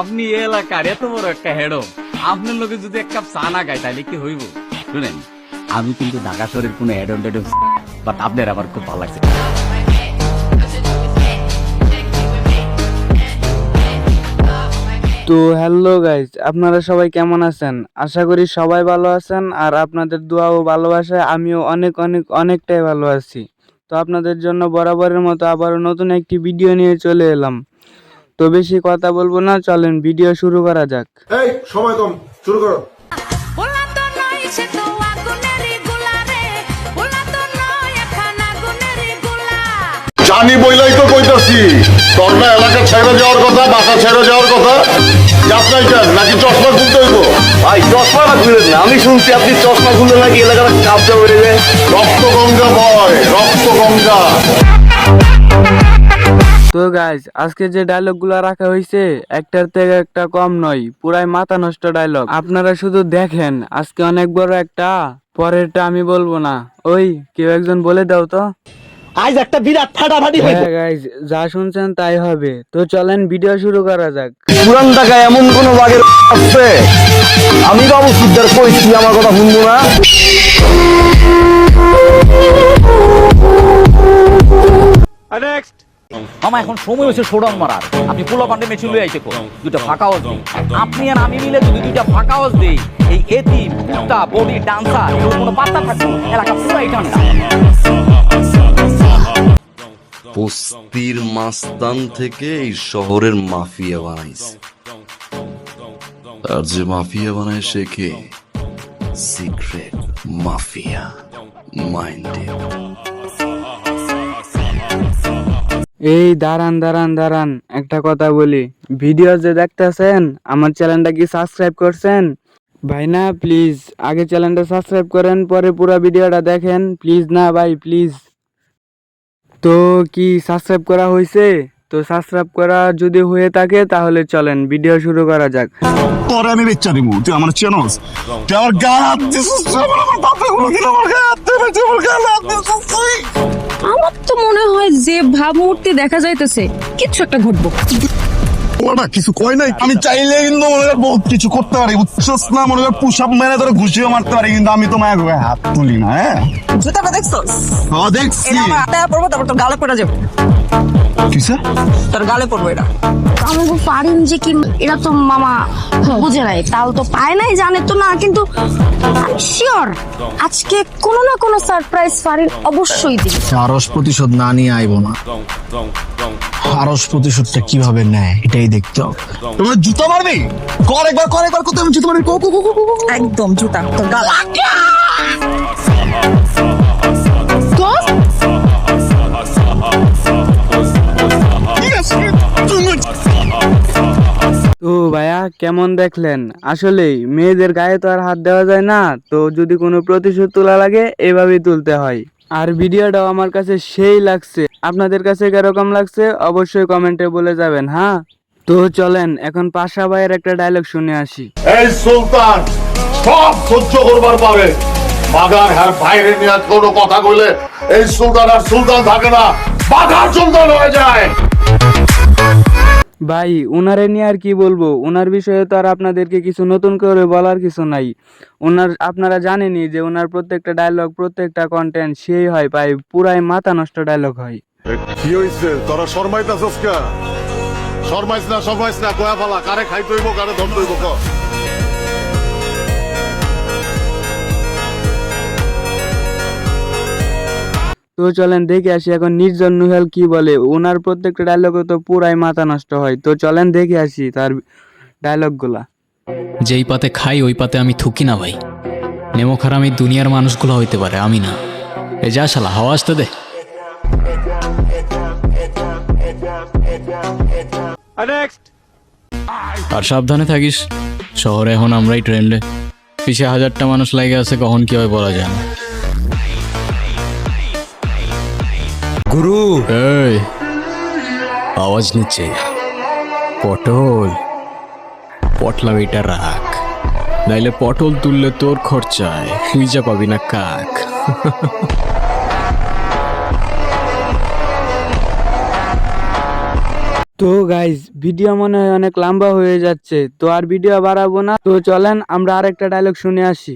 আপনি এলাকার এত বড় একটা হেডো আপনার লোকে যদি এক কাপ চা না খায় তাহলে কি হইব? শুনেন, আমি কিন্তু ঢাকা শহরের কোনো বাট আপনার আমার খুব ভালো লাগছে। তো হ্যালো গাইজ আপনারা সবাই কেমন আছেন? আশা করি সবাই ভালো আছেন, আর আপনাদের দোয়া ও ভালোবাসায় আমিও অনেক অনেক, অনেকটাই ভালো আছি। তো আপনাদের জন্য বরাবরের মতো আবারও নতুন একটি ভিডিও নিয়ে চলে এলাম। তো বেশি কথা বলব না চলেন ভিডিও শুরু করা যাক। এই সময় কম শুরু করো। তো নয় সে তো আগুনেরই গোলা রে ওলা তো নয় এখন আগুনেরই গোলা। জানি বইলাই তো কইতাছি তোর না এলাকা ছেড়ে যাওয়ার কথা বাসা ছেড়ে যাওয়ার কথা। যাস নাই কেন নাকি চশমা খুলতে হইব? ভাই চশমাটা খুলেন না আমি শুনছি আপনি চশমা খুললে নাকি এলাকাটা কাপটা বেড়ে যায় রক্ত গঙ্গা বয় রক্ত গঙ্গা তো গাইজ আজকে যে ডায়লগগুলো রাখা হয়েছে একটার থেকে একটা কম নয় পুরাই মাথা নষ্ট ডায়লগ আপনারা শুধু দেখেন আজকে অনেক বড় একটা পরেরটা আমি বলব না। ওই কেউ একজন বলে দাও তো। আজ একটা বিরাট ফাটাফাটি হয়েছে হ্যাঁ গাইজ যা শুনছেন তাই হবে। তো চলেন ভিডিও শুরু করা যাক। পুরান ঢাকায় এমন কোন বাগের আছে? আমি বাবু সুদ্দার কইছি আমার কথা শুনব না। মামা এখন সময় হয়েছে শোডাউন মারার। আপনি পোলা পান্ডে মেচুল লয়ে আইছে কো। দুইটা ফাঁকা আওয়াজ দিই। আপনি আর আমি মিলে যদি দুইটা ফাঁকা আওয়াজ দেই এই এতি কুত্তা বডি ডান্সার এগুলো কোনো পাত্তা থাকবে। এলাকা পুরাই ঠান্ডা। বস্তির মাস্তান থেকে এই শহরের মাফিয়া বানাইছে। আর যে মাফিয়া বানায় সে কে? সিক্রেট মাফিয়া মাইন্ডেড এই দাঁড়ান দাঁড়ান দাঁড়ান, একটা কথা বলি। ভিডিও যে দেখতেছেন, আমার চ্যানেলটা কি সাবস্ক্রাইব করছেন? ভাই না প্লিজ আগে চ্যানেলটা সাবস্ক্রাইব করেন, পরে পুরো ভিডিওটা দেখেন। প্লিজ না ভাই প্লিজ তো কি সাবস্ক্রাইব করা হয়েছে তো সাবস্ক্রাইব করা যদি হয়ে থাকে, তাহলে চলেন, ভিডিও শুরু করা যাক। তোরে আমি বেচ্চা দিমু, তুই আমার চেনস? তুই আমার গান হাত আমারগুলো দিল আমার গায়ে হাত দিবে, তুই আমার গায়ে হাত আমার তো মনে হয় যে ভাবমূর্তি দেখা যাইতেছে কিছু একটা ঘটবো। ওরা কিছু কয় নাই। আমি চাইলে কিন্তু মনে হয় বহুত কিছু করতে পারি উচ্ছ্বাস না? মনে হয় পুশ আপ মেরে ধরে ঘুষিও মারতে পারি কিন্তু আমি তো মায়ের গায়ে হাত তুলি না হ্যাঁ? জুতাটা দেখছ হ্যাঁ দেখছি। এটা আমার হাতে পড়ব তারপর তো গালে করে যাবে। কিসে তোর গালে পড়ব এটা আমাকে পারেন যে কি এরা তো মামা বুঝে নাই তাও তো পায় নাই জানে তো না কিন্তু শিওর আজকে কোনো না কোনো সারপ্রাইজ ফারিন অবশ্যই দিবে। আরস প্রতিশোধ না নিয়ে আইব না। আরস প্রতিশোধটা কীভাবে নেয় এটাই দেখতে হবে। তোমার জুতো মারবে? কর একবার কর একবার কোথায় আমি জুতো মারবি? কো কো কো কো, কো, কো। একদম জুতা তোর গালে। কেমন দেখলেন? আসলেই মেয়েদের গায়ে তো আর হাত দেওয়া যায় না, তো যদি কোনো প্রতিশোধ তোলা লাগে, এভাবেই তুলতে হয়। আর ভিডিওটাও আমার কাছে সেই লাগছে। আপনাদের কাছে কীরকম লাগছে, অবশ্যই কমেন্টে বলে যাবেন হ্যাঁ? তো চলেন, এখন পাশা ভাইয়ের একটা ডায়লগ শুনে আসি। এই সুলতান, সব সহ্য করবার পারে। বাগার হ্যার বাইরে নিয়ে কোনো কথা কইলে এই সুলতান আর সুলতান থাকে না। বাঘার সুলতান হয়ে যায়। ভাই ওনারে নিয়ে আর কি বলব? ওনার বিষয়ে তো আর আপনাদেরকে কিছু নতুন করে বলার কিছু নাই। ওনার আপনারা জানেনই যে ওনার প্রত্যেকটা ডায়লগ প্রত্যেকটা কন্টেন্ট সেই হয়, ভাই, পুরাই মাথা নষ্ট ডায়লগ হয়। কি হইছে? তোরা শর্মাইতাছস কা? শর্মাইছ না শর্মাইছ না, কয়া ফালা? কারে খাইতে হইব, কারে ধরতে হইব তো চলেন দেখে আসি এখন নির্জন নুহেল কি বলে? ওনার প্রত্যেকটা ডায়লগে তো পুরাই মাথা নষ্ট হয়। তো চলেন দেখে আসি তার ডায়লগগুলা যেই পাতে খাই ওই পাতে আমি থুকি না ভাই। নেমো খারাপ এই দুনিয়ার মানুষগুলো হইতে পারে আমি না। এ যা শালা হাওয়া আসতে দে। আর সাবধানে থাকিস শহরে এখন আমরাই ট্রেন্ডে পিছে হাজারটা মানুষ লাগে আছে কখন কি হয় বলা যায় না। গুরু। এই আওয়াজ নিচ্ছে। পটল। পটলা এটা রাখ নাইলে পটল তুললে তোর খরচায়। তুই যা পাবি না কাক। তো গাইজ ভিডিও মনে হয় অনেক লম্বা হয়ে যাচ্ছে। তো আর ভিডিও বাড়াবো না। তো চলেন আমরা আরেকটা ডায়লগ শুনে আসি।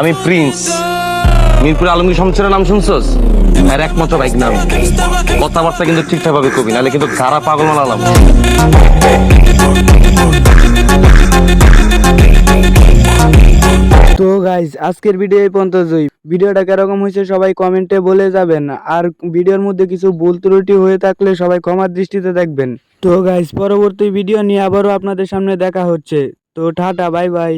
আমি প্রিন্স মিরপুর আলমগীর শমশেরের নাম শুনছস? আর একমাত্র বাইক নাম। কথাবার্তা কিন্তু ঠিকঠাক ভাবে কবি, নাহলে কিন্তু ধারা পাগল মানালাম। তো গাইজ আজকের ভিডিও এই পর্যন্ত জয়ী। ভিডিওটা কীরকম হয়েছে সবাই কমেন্টে বলে যাবেন। আর ভিডিওর মধ্যে কিছু ভুল ত্রুটি হয়ে থাকলে সবাই ক্ষমার দৃষ্টিতে দেখবেন। তো গাইজ পরবর্তী ভিডিও নিয়ে আবারও আপনাদের সামনে দেখা হচ্ছে। তো টাটা বাই বাই